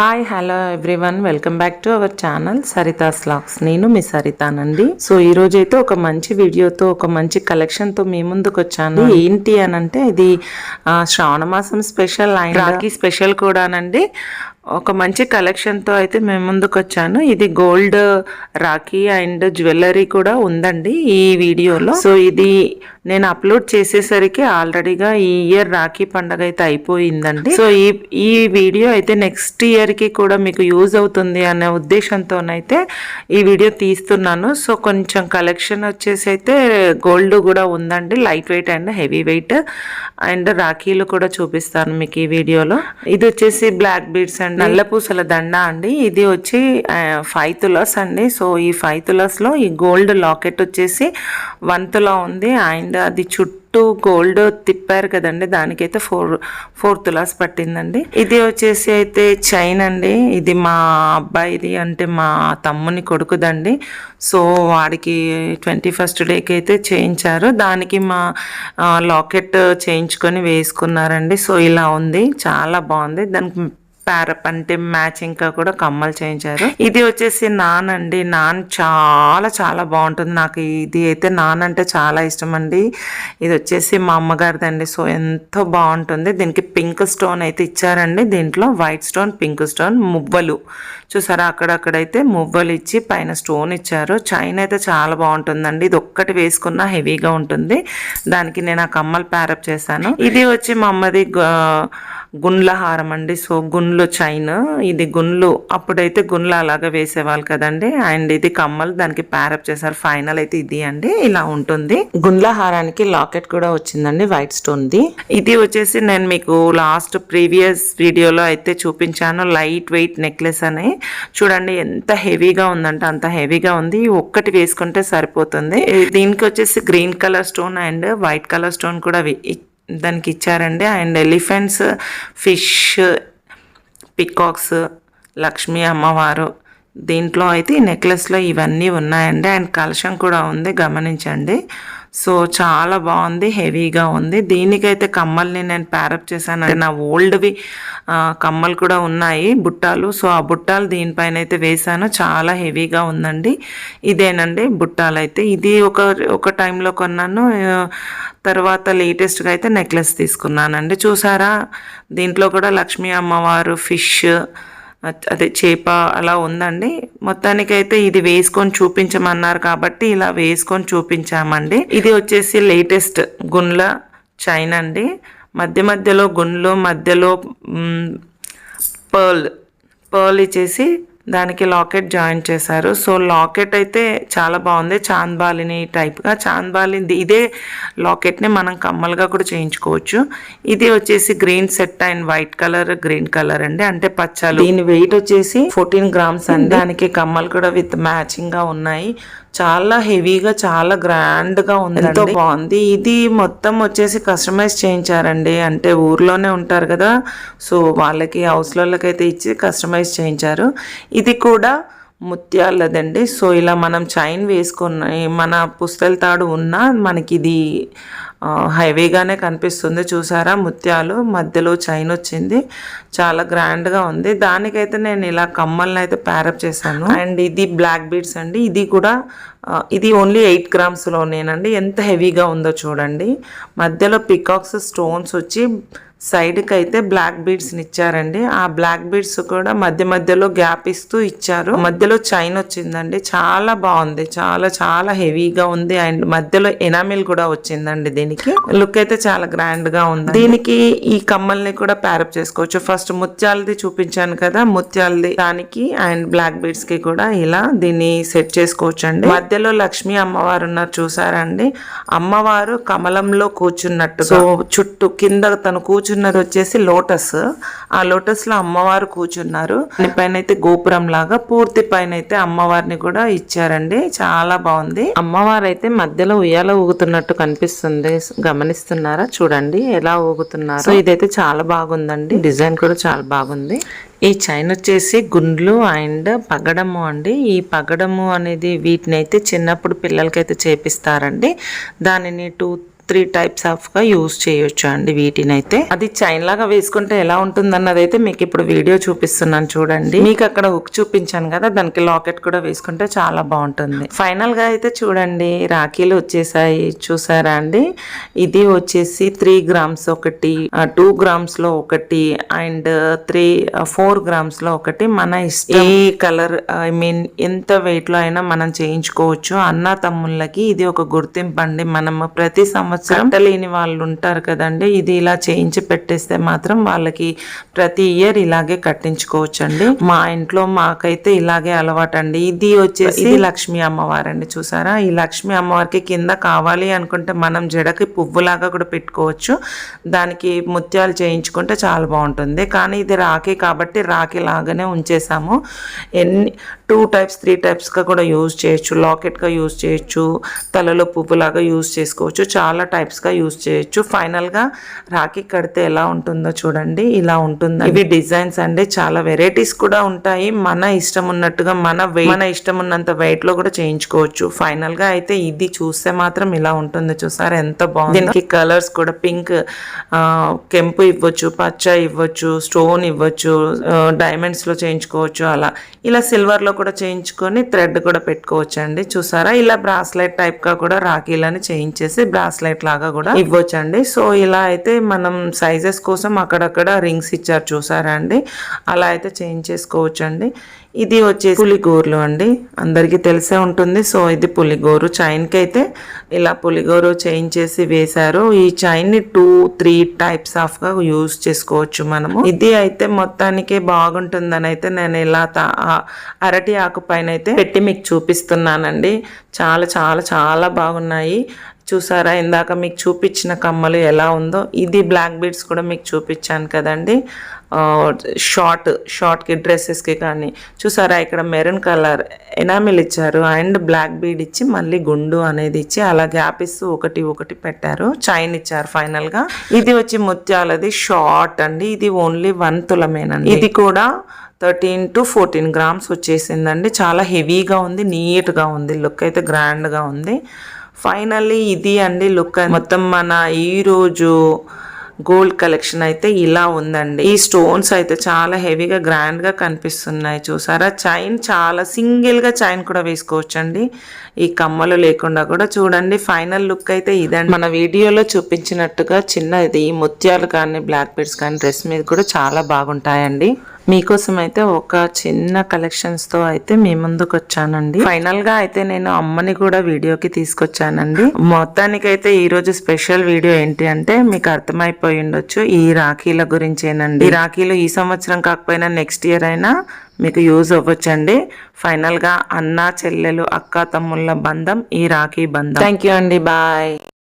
Hi hello everyone welcome back to our channel Saritha vlogs నేను మీ సరితానండి. So ఈ రోజు అయితే ఒక మంచి వీడియోతో ఒక మంచి కలెక్షన్తో మీ ముందుకు వచ్చాను. ఏంటి అని అంటే ఇది శ్రావణ మాసం స్పెషల్ రాఖీ స్పెషల్ కూడానండి. ఒక మంచి కలెక్షన్తో అయితే మేము ముందుకు వచ్చాను ఇది గోల్డ్ రాఖీ అండ్ జ్యువెలరీ కూడా ఉందండి ఈ వీడియోలో. సో ఇది నేను అప్లోడ్ చేసేసరికి ఆల్రెడీగా ఈ ఇయర్ రాఖీ పండగ అయితే అయిపోయిందండి. సో ఈ ఈ వీడియో అయితే నెక్స్ట్ ఇయర్కి కూడా మీకు యూజ్ అవుతుంది అనే ఉద్దేశంతోనైతే ఈ వీడియో తీస్తున్నాను. సో కొంచెం కలెక్షన్ వచ్చేసి అయితే గోల్డ్ కూడా ఉందండి light weight and heavy weight and రాఖీలు కూడా చూపిస్తాను మీకు ఈ వీడియోలో. ఇది వచ్చేసి బ్లాక్ బీడ్స్ అండ్ నల్ల పూసల దండ అండి. ఇది వచ్చి ఫైవ్ తులస్ అండి. సో ఈ ఫైవ్ తులస్లో ఈ గోల్డ్ లాకెట్ వచ్చేసి వన్ తులా ఉంది. అండ్ అది చుట్టూ గోల్డ్ తిప్పారు కదండి. దానికైతే ఫోర్ ఫోర్ తులాస్ పట్టిందండి. ఇది వచ్చేసి అయితే చైన్ అండి. ఇది మా అబ్బాయిది అంటే మా తమ్ముని కొడుకుదండి. సో వాడికి ట్వంటీ ఫస్ట్ డేకి అయితే చేయించారు. దానికి మా లాకెట్ చేయించుకొని వేసుకున్నారండి. సో ఇలా ఉంది. చాలా బాగుంది. దానికి అంటే మ్యాచింగ్గా కూడా కమ్మలు చేయించారు. ఇది వచ్చేసి నాన్ అండి. నాన్ చాలా చాలా బాగుంటుంది. నాకు ఇది అయితే నాన్ అంటే చాలా ఇష్టం అండి. ఇది వచ్చేసి మా అమ్మగారిది అండి సో ఎంతో బాగుంటుంది. దీనికి పింక్ స్టోన్ అయితే ఇచ్చారండి. దీంట్లో వైట్ స్టోన్ పింక్ స్టోన్ మువ్వలు. చూసారా? అక్కడక్కడైతే మువ్వలు ఇచ్చి పైన స్టోన్ ఇచ్చారు. చైన్ అయితే చాలా బాగుంటుందండి. ఇది ఒక్కటి వేసుకున్నా హెవీగా ఉంటుంది. దానికి నేను ఆ కమ్మలు ప్యారప్ చేశాను. ఇది వచ్చి మా అమ్మది గుండ్ల హారం అండి సో గుండ్లు చైన్ ఇది గుండ్లు. అప్పుడైతే గుండ్లు అలాగా వేసేవాళ్ళు కదండి. అండ్ ఇది కమ్మలు దానికి ప్యారప్ చేశారు. ఫైనల్ అయితే ఇది అండి. ఇలా ఉంటుంది. గుండ్ల హారానికి లాకెట్ కూడా వచ్చిందండి వైట్ స్టోన్ ది. ఇది వచ్చేసి నేను మీకు లాస్ట్ ప్రీవియస్ వీడియోలో అయితే చూపించాను. లైట్ వెయిట్ నెక్లెస్ అని. చూడండి ఎంత హెవీగా ఉందంటే అంత హెవీగా ఉంది. ఒక్కటి వేసుకుంటే సరిపోతుంది. దీనికి వచ్చేసి green colour stone and white colour stone కూడా దానికి ఇచ్చారండి and elephants fish peacocks Lakshmi అమ్మవారు. దీంట్లో అయితే ఈ నెక్లెస్లో ఇవన్నీ ఉన్నాయండి. అండ్ కలశం కూడా ఉంది. గమనించండి. సో చాలా బాగుంది హెవీగా ఉంది. దీనికైతే కమ్మల్ని నేను ప్యారప్ చేశాను. అంటే నా ఓల్డ్వి కమ్మలు కూడా ఉన్నాయి బుట్టాలు. సో ఆ బుట్టాలు దీనిపైన అయితే వేశాను. చాలా హెవీగా ఉందండి. ఇదేనండి బుట్టాలు అయితే ఇది ఒక ఒక టైంలో కొన్నాను. తర్వాత లేటెస్ట్గా అయితే నెక్లెస్ తీసుకున్నానండి. చూసారా? దీంట్లో కూడా లక్ష్మీ అమ్మవారు ఫిష్ అదే చేప అలా ఉందండి. మొత్తానికైతే ఇది వేసుకొని చూపించమన్నారు కాబట్టి ఇలా వేసుకొని చూపించామండి. ఇది వచ్చేసి లేటెస్ట్ గుండ్ల చైన్ అండి. మధ్య మధ్యలో గుండ్లు మధ్యలో పర్ల్ పర్ల్ ఇచ్చేసి దానికి లాకెట్ జాయిన్ చేశారు. సో లాకెట్ అయితే చాలా బాగుంది. చాంద్బాలిని టైప్గా. చాంద్బాలి ఇదే లాకెట్ని మనం కమ్మలుగా కూడా చేయించుకోవచ్చు. ఇది వచ్చేసి green set and white colour green colour అండి. అంటే పచ్చలు. దీని వెయిట్ వచ్చేసి ఫోర్టీన్ గ్రామ్స్ అండి. దానికి కమ్మలు కూడా విత్ మ్యాచింగ్గా ఉన్నాయి. చాలా హెవీగా చాలా గ్రాండ్గా ఉంది ఎంతో బాగుంది. ఇది మొత్తం వచ్చేసి కస్టమైజ్ చేయించారండి. అంటే ఊర్లోనే ఉంటారు కదా. సో వాళ్ళకి హౌస్ అయితే ఇచ్చి కస్టమైజ్ చేయించారు. ఇది కూడా ముత్యాలదండి. సో ఇలా మనం చైన్ వేసుకున్న మన పుస్తల తాడు ఉన్నా మనకి ఇది హైవేగానే కనిపిస్తుంది చూసారా ముత్యాలు. మధ్యలో చైన్ వచ్చింది. చాలా గ్రాండ్గా ఉంది. దానికైతే నేను ఇలా కమ్మల్ని అయితే ప్యారప్ చేశాను. అండ్ ఇది బ్లాక్ బీడ్స్ అండి. ఇది కూడా ఇది ఓన్లీ ఎయిట్ గ్రామ్స్లోనేనండి ఎంత హెవీగా ఉందో చూడండి. మధ్యలో పికాక్స్ స్టోన్స్ వచ్చి సైడ్కి అయితే బ్లాక్ బీడ్స్ని ఇచ్చారండి ఆ బ్లాక్ బీడ్స్ కూడా మధ్య మధ్యలో గ్యాప్ ఇస్తూ ఇచ్చారు. మధ్యలో చైన్ వచ్చిందండి. చాలా బాగుంది. చాలా చాలా హెవీగా ఉంది. అండ్ మధ్యలో ఎనామిల్ కూడా వచ్చిందండి దీనికి. లుక్ అయితే చాలా గ్రాండ్గా ఉంది దీనికి ఈ కమ్మల్ని కూడా ప్యారప్ చేసుకోవచ్చు. ఫస్ట్ ముత్యాలది చూపించాను కదా. ముత్యాలది దానికి అండ్ బ్లాక్ బీడ్స్కి కూడా ఇలా దీన్ని సెట్ చేసుకోవచ్చు అండి మధ్యలో లక్ష్మీ అమ్మవారు ఉన్నారు చూసారండి? అమ్మవారు కమలంలో కూర్చున్నట్టు సో చుట్టూ కింద తను కూర్చున్నది వచ్చేసి లోటస్. ఆ లోటస్లో అమ్మవారు కూర్చున్నారు. పైన అయితే గోపురం లాగా పూర్తి పైన అయితే అమ్మవారిని కూడా ఇచ్చారండి. చాలా బాగుంది. అమ్మవారు అయితే మధ్యలో ఉయ్యాల ఊగుతున్నట్టు కనిపిస్తుంది. గమనిస్తున్నారా? చూడండి ఎలా ఊగుతున్నారు. సో ఇదైతే చాలా బాగుందండి. డిజైన్ కూడా చాలా బాగుంది. ఈ చైన్ వచ్చేసి గుండ్లు అండ్ పగడము అండి. ఈ పగడము అనేది వీటిని అయితే చిన్నప్పుడు పిల్లలకైతే చేపిస్తారండి. దానిని టూ త్రీ టైప్స్ ఆఫ్గా యూస్ చేయొచ్చు అండి వీటిని అయితే అది చైన్ లాగా వేసుకుంటే ఎలా ఉంటుంది అన్నది అయితే మీకు ఇప్పుడు వీడియో చూపిస్తున్నాను చూడండి. మీకు అక్కడ హుక్ చూపించాను కదా దానికి లాకెట్ కూడా వేసుకుంటే చాలా బాగుంటుంది. ఫైనల్గా అయితే చూడండి రాఖీలు వచ్చేసాయి చూసారా అండి? ఇది వచ్చేసి త్రీ గ్రామ్స్ ఒకటి టూ గ్రామ్స్లో ఒకటి అండ్ త్రీ ఫోర్ గ్రామ్స్లో ఒకటి. మన ఏ కలర్ ఐ మీన్ ఎంత వెయిట్లో అయినా మనం చేయించుకోవచ్చు. అన్న తమ్ముళ్ళకి ఇది ఒక గుర్తింపు అండి. మనం ప్రతి సంవత్సరం కట్టలేని వాళ్ళు ఉంటారు కదండి. ఇది ఇలా చేయించి పెట్టేస్తే మాత్రం వాళ్ళకి ప్రతి ఇయర్ ఇలాగే కట్టించుకోవచ్చు అండి మా ఇంట్లో మాకైతే ఇలాగే అలవాటు అండి ఇది వచ్చేసి ఇది లక్ష్మీ అమ్మవారండి చూసారా? ఈ లక్ష్మీ అమ్మవారికి కింద కావాలి అనుకుంటే మనం జడకి పువ్వులాగా కూడా పెట్టుకోవచ్చు. దానికి ముత్యాలు చేయించుకుంటే చాలా బాగుంటుంది. కానీ ఇది రాఖీ కాబట్టి రాఖీ లాగానే ఉంచేసాము. ఎన్ని టూ టైప్స్ త్రీ టైప్స్గా కూడా యూజ్ చేయొచ్చు. లాకెట్గా యూజ్ చేయొచ్చు. తలలో పువ్వులాగా యూజ్ చేసుకోవచ్చు. చాలా టైప్స్గా యూజ్ చేయొచ్చు. ఫైనల్గా రాఖీ కడితే ఎలా ఉంటుందో చూడండి. ఇలా ఉంటుంది ఇవి డిజైన్స్ అండి. చాలా వెరైటీస్ కూడా ఉంటాయి. మన ఇష్టం ఉన్నట్టుగా మన మన ఇష్టం ఉన్నంత వెయిట్లో లో కూడా చేయించుకోవచ్చు. ఫైనల్గా అయితే ఇది చూస్తే మాత్రం ఇలా ఉంటుంది చూసారా? ఎంత బాగుంది. దీనికి కలర్స్ కూడా పింక్ కెంపు ఇవ్వచ్చు పచ్చ ఇవ్వచ్చు స్టోన్ ఇవ్వచ్చు డైమండ్స్లో చేయించుకోవచ్చు అలా. ఇలా సిల్వర్లో కూడా చేయించుకొని థ్రెడ్ కూడా పెట్టుకోవచ్చు అండి చూసారా? ఇలా బ్రాస్లెట్ టైప్గా కూడా రాఖీలని చేయించేసి బ్రాస్లెట్ లాగా కూడా ఇవ్వచ్చు అండి సో ఇలా అయితే మనం సైజెస్ కోసం అక్కడక్కడ రింగ్స్ ఇచ్చారు చూసారా అండి? అలా అయితే చేంజ్ అండి ఇది వచ్చేసి పులిగోరులు అండి. అందరికీ తెలిసే ఉంటుంది. సో ఇది పులిగోరు. చైన్కి అయితే ఇలా పులిగోరు చేయించేసి వేశారు. ఈ చైన్ని టూ త్రీ టైప్స్ ఆఫ్గా యూజ్ చేసుకోవచ్చు మనము. ఇది అయితే మొత్తానికి బాగుంటుందని అయితే నేను ఇలా తా- అరటి ఆకు పైన అయితే పెట్టి మీకు చూపిస్తున్నానండి. చాలా చాలా చాలా బాగున్నాయి. చూసారా? ఇందాక మీకు చూపించిన కమ్మలు ఎలా ఉందో ఇది బ్లాక్ బీడ్స్ కూడా మీకు చూపించాను కదండి. షార్ట్ షార్ట్కి డ్రెస్సెస్కి కానీ. చూసారా? ఇక్కడ మెరూన్ కలర్ ఎనామిల్ ఇచ్చారు. అండ్ బ్లాక్ బీడ్ ఇచ్చి మళ్ళీ గుండు అనేది ఇచ్చి అలా గ్యాప్ ఇస్తూ ఒకటి ఒకటి పెట్టారు. చైన్ ఇచ్చారు ఫైనల్గా ఇది వచ్చి ముత్యాలది షార్ట్ అండి. ఇది ఓన్లీ వన్ తులమేనండి. ఇది కూడా థర్టీన్ టు ఫోర్టీన్ గ్రామ్స్ వచ్చేసిందండి. చాలా హెవీగా ఉంది నీట్గా ఉంది. లుక్ అయితే గ్రాండ్గా ఉంది. ఫైనల్లీ ఇది అండి లుక్ మొత్తం మన ఈరోజు గోల్డ్ కలెక్షన్ అయితే ఇలా ఉందండి. ఈ స్టోన్స్ అయితే చాలా హెవీగా గ్రాండ్గా కనిపిస్తున్నాయి. చూసారా? చైన్ చాలా సింగిల్గా చైన్ కూడా వేసుకోవచ్చండి. ఈ కమ్మలు లేకుండా కూడా చూడండి. ఫైనల్ లుక్ అయితే ఇదండి. మన వీడియోలో చూపించినట్టుగా చిన్న ఇది ముత్యాలు కానీ బ్లాక్ బెడ్స్ కానీ డ్రెస్ మీద కూడా చాలా బాగుంటాయండి. మీకోసం అయితే ఒక చిన్న కలెక్షన్స్తో అయితే మీ ముందుకు వచ్చానండి ఫైనల్గా అయితే నేను అమ్మని కూడా వీడియోకి తీసుకొచ్చానండి. మొత్తానికైతే ఈ రోజు స్పెషల్ వీడియో ఏంటి అంటే మీకు అర్థమైపోయి ఉండొచ్చు ఈ రాఖీల గురించేనండి. ఈ రాఖీలు ఈ సంవత్సరం కాకపోయినా నెక్స్ట్ ఇయర్ అయినా మీకు యూజ్ అవ్వచ్చండి. ఫైనల్గా అన్న చెల్లెలు అక్క తమ్ముళ్ళ బంధం ఈ రాఖీ బంధం. థ్యాంక్ యూ అండి. బాయ్